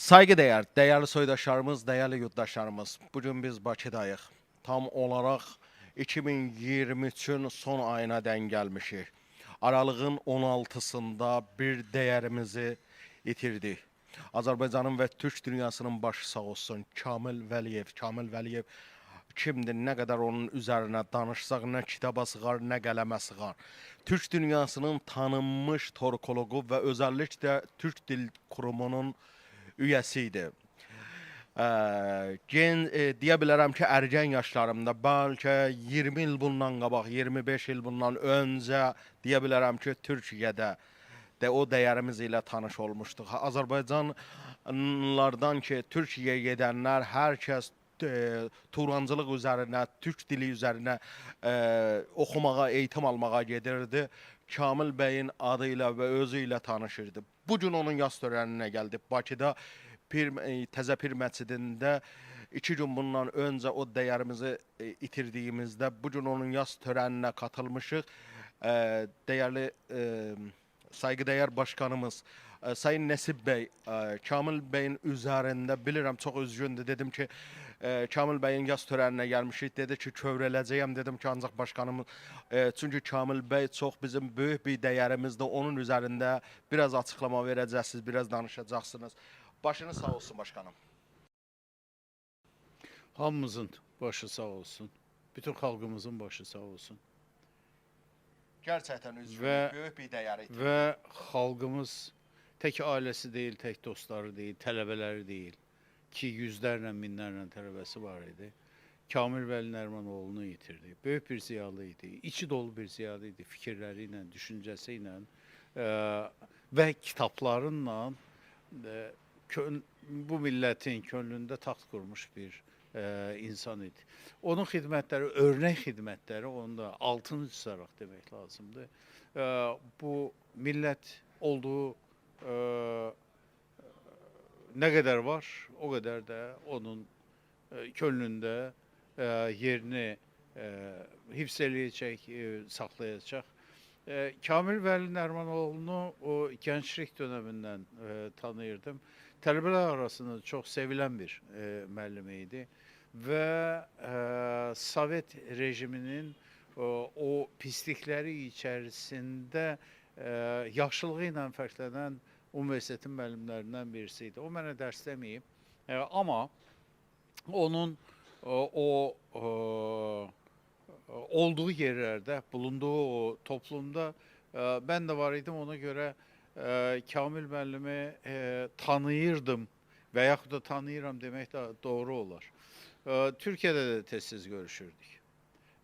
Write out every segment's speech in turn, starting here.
Saygıdeğer, değerli soydaşlarımız, değerli yurttaşlarımız. Bugün biz Bakıdayıq. Tam olaraq 2023-ün son ayına dən gəlmişik. Aralığın 16-sında bir dəyərimizi itirdik. Azərbaycanın və Türk dünyasının başı sağ olsun Kamil Vəliyev. Kamil Vəliyev kimdir, nə qədər onun üzərinə danışsaq, nə kitaba sığar, nə qələmə sığar. Türk dünyasının tanınmış torkoloqu və özəlliklə Türk Dil Kurumunun üyəsi idi. Ə, gen e, deyə bilərəm ki, ərgən yaşlarımda, bəlkə 20 il bundan qabaq, 25 il bundan öncə deyə bilərəm ki, Türkiyədə də o dəyərimiz ilə tanış olmuşduq. Ha, Azərbaycanlılardan ki, Türkiyəyə gedənlər hər kəs e, Turancılıq üzərinə, türk dili üzərinə e, oxumağa, eğitim almağa gedirdi. Kamil bəyin adı ilə və özü ilə tanışırdı. Bu gün onun yas törəninə gəldi. Bakıda Pir, e, Təzə Pir məscidində iki gün bundan öncə o dəyərimizi e, itirdiyimizdə bu gün onun yas törəninə katılmışıq. E, dəyərli saygıdeğer başkanımız Sayın Nesip Bey, e, Kamil Bey'in üzerinde bilirəm çox üzgündür. Dedim ki, e, Kamil Bey'in yaz törəninə gəlmişik. Dedi ki, kövrələcəyəm. Dedim ki, ancaq başkanım e, çünki Kamil Bey çox bizim böyük bir dəyərimizdir. Onun üzərində biraz açıqlama verəcəksiniz, biraz danışacaqsınız. Başınız sağ olsun başkanım. Hamımızın başı sağ olsun. Bütün xalqımızın başı sağ olsun. Gerçəkdən üzgünüm. Və- Böyük bir idi. Və xalqımız tək ailəsi deyil, tək dostları deyil, tələbələri deyil. Ki yüzlərlə, minlərlə tələbəsi var idi. Kamil Vəli Nərmanoğlu'nu yitirdi. Böyük bir ziyalı idi. İçi dolu bir ziyalı idi. Fikirləri ilə, düşüncəsi ilə e, və kitablarınla e, kön, bu millətin könlündə taxt qurmuş bir e, insan idi. Onun xidmətləri, örnək xidmətləri onu da altını çizərək demək lazımdır. E, bu millət olduğu e, nə qədər var, o qədər də onun e, könlündə e, yerini e, hifz eləyəcək, e, saxlayacaq. E, Kamil Vəli Nərmanoğlu'nu o gənclik dönemindən e, tanıyırdım. Tələbələr arasında çox sevilən bir e, müəllim idi e, Sovet rejiminin o, o pislikləri içərisində e, yaşlığı ilə fərqlənən universitetin müəllimlərindən birisi idi. O mənə dərs deməyib, e, amma onun o, o, o olduğu yerlerde, bulunduğu o toplumda e, ben de var idim ona göre e, Kamil müəllimi e, tanıyırdım və yaxud da tanıyıram demək də doğru olar. E, Türkiye'de de tez görüşürdük.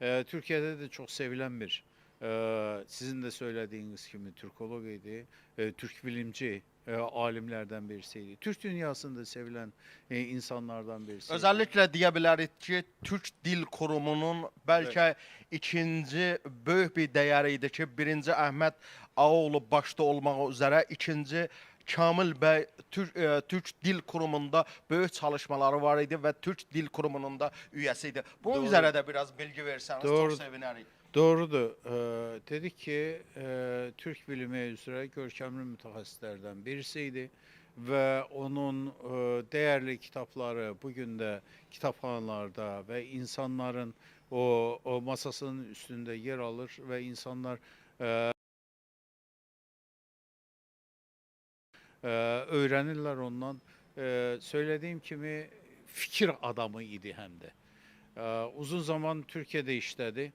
E, Türkiye'de de çok sevilen bir e, sizin de söylediğiniz gibi Türkolog idi, e, Türk bilimci e, alimlerden birisiydi. Türk dünyasında sevilen e, insanlardan birisiydi. Özəlliklə deyə bilərik ki, Türk Dil Kurumunun bəlkə ikinci böyük bir dəyəri idi ki, birinci Əhməd Ağaoğlu başda olmaq üzrə, ikinci Kamil bəy Türk, e, Türk Dil Kurumunda böyük çalışmaları var idi və Türk Dil Kurumunun da üyəsi idi. Bunun Doğru. üzərə də biraz bilgi versəniz Doğru. çox sevinərik. Doğrudur. Ee, dedik ki e, Türk bilimi üzere görkemli mütehassislerden birisiydi ve onun e, değerli kitapları bugün de kitaphanelarda ve insanların o, o masasının üstünde yer alır ve insanlar e, e, öğrenirler ondan. E, söylediğim kimi fikir adamı idi hem de. E, uzun zaman Türkiye'de işledi.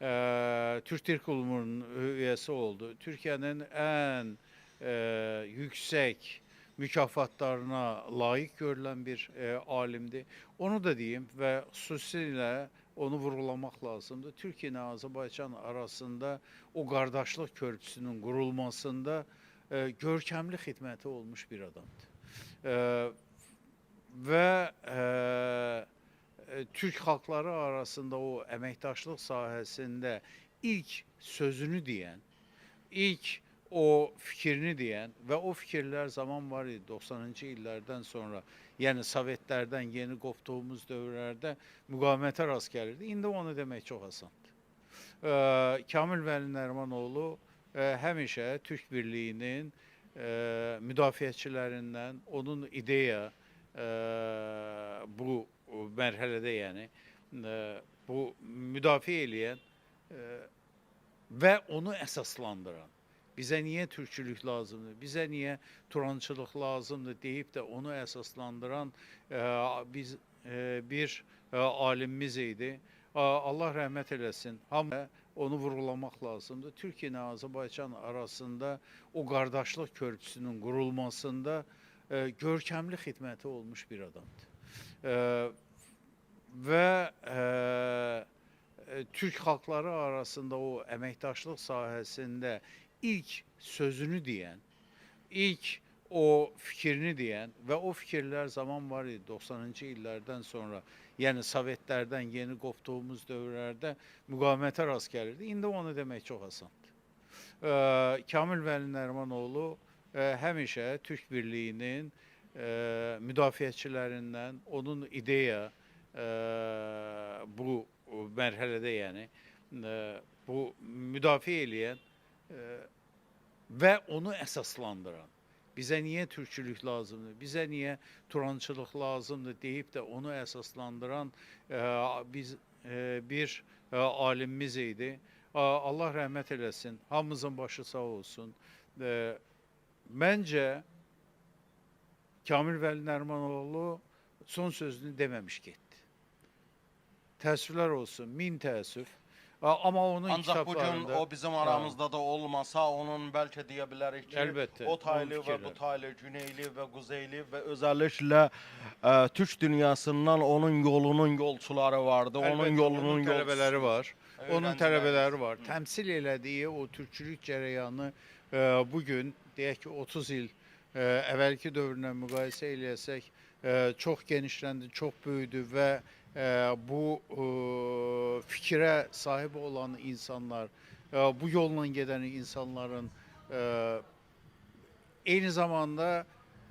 Eee Türk Dil Kurumu'nun üyesi oldu. Türkiye'nin en eee, yüksek mükafatlarına layık görülen bir eee, alimdi. Onu da diyeyim ve hususiyle onu vurgulamak lazımdı. Türkiye ile Azerbaycan arasında o kardeşlik köprüsünün kurulmasında eee, görkemli hizmeti olmuş bir adamdı. Eee, ve eee e, Türk halkları arasında o emektaşlık sahasında ilk sözünü diyen, ilk o fikrini diyen ve o fikirler zaman var idi 90. illerden sonra yani Sovetlerden yeni koptuğumuz dövrlerde müqavimətə rast gəlirdi. İndi onu demək çox asandır. Ee, Kamil Vəli Nərmanoğlu e, həmişə Türk birliyinin e, müdafiəçilərindən, onun ideya e, bu mərhələdə yəni e, bu müdafiə eləyən və onu əsaslandıran bizə niyə türkçülük lazımdır, bizə niyə turançılıq lazımdır deyib də onu əsaslandıran biz bir alimimiz idi. Allah rəhmət eləsin. Hamı onu vurğulamaq lazımdır. Türkiyə ilə Azərbaycan arasında o qardaşlıq körpüsünün qurulmasında e, görkəmli xidməti olmuş bir adamdır. E, və e, e, Türk xalqları arasında o əməkdaşlıq sahəsində ilk sözünü deyən, ilk o fikrini deyən və o fikirlər zaman var idi 90-cı illərdən sonra, yəni Sovetlərdən yeni qopduğumuz dövrlərdə müqavimətə rast gəlirdi. İndi onu demək çox asandır. Ee, Kamil Vəli Nərimanoğlu e, həmişə Türk birliyinin e, müdafiəçilərindən, onun ideya e, bu mərhələdə yəni e, bu müdafiə eləyən e, və onu əsaslandıran bizə niyə türkçülük lazımdır, bizə niyə turançılıq lazımdır deyib də onu əsaslandıran e, biz e, bir e, alimimiz idi. Allah rəhmət eləsin. Hamımızın başı sağ olsun. Məncə Kamil Vəli Nərimanoğlu son sözünü deməmiş getdi. Təəssüflər olsun, min təəssüf. A- Amma onun Ancaq bu gün o bizim aramızda da olmasa, onun bəlkə deyə bilərik ki, Əlbəttə, o taylı onun və bu fikirləri. taylı, güneyli və quzeyli və özəlliklə ə, Türk dünyasından onun yolunun yolçuları vardı. onun Əlbəttə, yolunun onun tələbələri var. Onun öyrənciləri. tələbələri var. Təmsil elədiyi o türkçülük cərəyanı e, bu gün deyək ki 30 il e, əvvəlki dövrlə müqayisə eləyəsək e, çox genişləndi, çox böyüdü və e, bu e, fikrə sahib olan insanlar, e, bu yolla gedən insanların e, eyni zamanda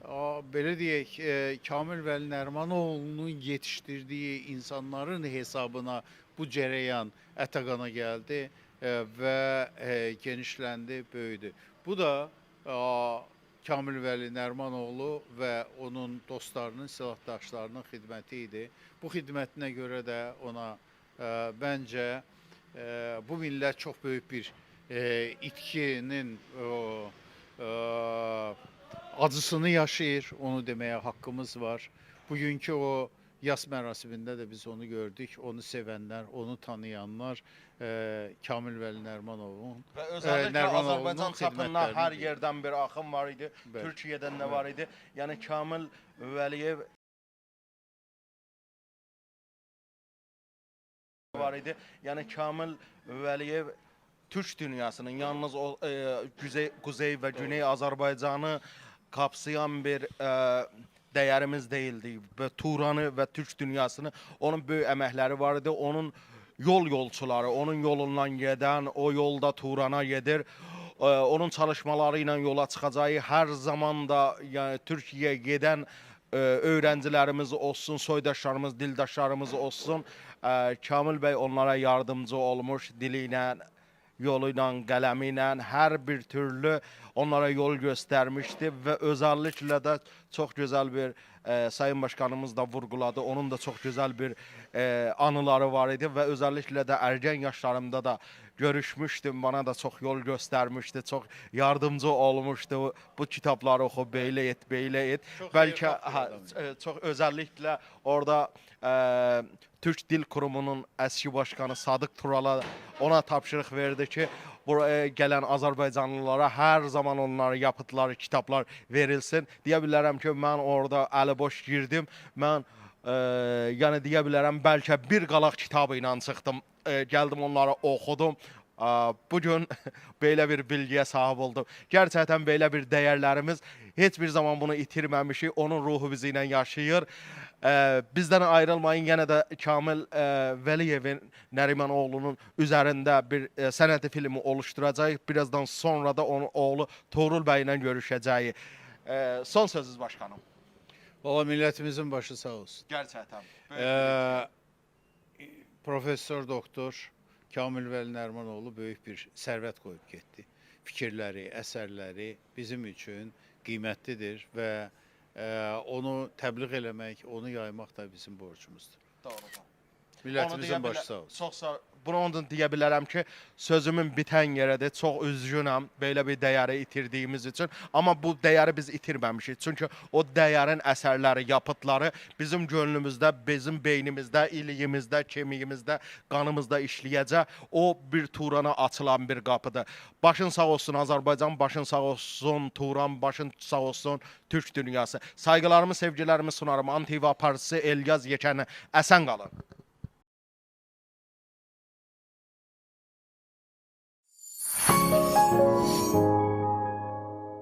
a, belə deyək, e, Kamil Vəli Nərimanoğlunun yetişdirdiyi insanların hesabına bu cərəyan ətəqana gəldi e, və e, genişləndi, böyüdü. Bu da Kamil Vəli Nərimanoğlu və onun dostlarının, silahdaşlarının xidməti idi. Bu xidmətinə görə də ona e, bəncə e, bu millət çox böyük bir e, itkinin o, e, acısını yaşayır, onu deməyə haqqımız var. Bugünkü o yas mərasimində də biz onu gördük. Onu sevənlər, onu tanıyanlar e, Kamil Nərimanovun Azərbaycan çapında xidmətlərini hər deyir. yerdən bir axın var idi. Bəli. Türkiyədən də var idi. Yəni Kamil Vəliyev var idi. Yəni Kamil Vəliyev Türk dünyasının yalnız o e, Güzey, Kuzey və Güney Azərbaycanı kapsayan bir e, dəyərimiz deyildi və Turanı və Türk dünyasını onun böyük əməkləri var idi. Onun yol yolçuları, onun yolundan gedən, o yolda Turana gedir. E, onun çalışmaları ilə yola çıxacağı hər zaman da yəni Türkiyəyə gedən e, öğrencilerimiz olsun, soydaşlarımız, dildaşlarımız olsun. E, Kamil Bey onlara yardımcı olmuş diliyle, yoluyla, qələmi hər bir türlü onlara yol göstərmişdi və özəlliklə də çox gözəl bir e, Sayın Başkanımız da vurğuladı. Onun da çox gözəl bir e, anıları var idi və özəlliklə də ergən yaşlarımda da görüşmüşdüm. Bana da çox yol göstərmişdi, çox yardımcı olmuşdu. Bu kitabları oxu, belə et, belə et. Xeyirxah bir ha, e, çox özəlliklə orada e, Türk Dil Kurumu'nun əski başkanı Sadıq Turala ona tapşırıq verdi ki, buraya gələn Azərbaycanlılara hər zaman onların yapıtları, kitablar verilsin. Deyə bilərəm ki, mən orada əliboş girdim. Mən e, yəni deyə bilərəm bəlkə bir qalaq kitabı ilə çıxdım. E, gəldim onları oxudum. Aa, Bugün belə bir bilgiyə sahib oldum. Gerçəkdən belə bir dəyərlərimiz heç bir zaman bunu itirməmişik. Onun ruhu bizi ilə yaşayır. Ee, bizdən ayrılmayın. Yenə də Kamil e, Vəliyevin Nərimanoğlunun üzərində bir e, sənəti filmi oluşturacağıq. Birazdan sonra da onun oğlu Tuğrul bəy ilə görüşəcəyik. E, son sözünüz başkanım. Valla millətimizin başı sağ olsun. Gerçəkdən. Ee, Professor Doktor Kamil Vəli Nərimanoğlu böyük bir sərvət qoyub getdi. fikirləri, əsərləri bizim üçün qiymətlidir və onu təbliğ eləmək, onu yaymaq da bizim borcumuzdur. Doğrudur. Millətimizin başı sağ olsun. Çox sağ Bunu ondan deyə bilərəm ki, sözümün bitən yerədir. Çox üzgünəm belə bir dəyəri itirdiyimiz üçün. Amma bu dəyəri biz itirməmişik. Çünki o dəyərin əsərləri, yapıtları bizim gönlümüzdə, bizim beynimizdə, iliyimizdə, kemiyimizdə, qanımızda işləyəcək. O bir Turana açılan bir qapıdır. Başın sağ olsun Azərbaycan, başın sağ olsun Turan, başın sağ olsun Türk dünyası. Sayğılarımı, sevgilərimi sunarım. Antiva Partisi Elyaz Yekəni. Əsən qalın.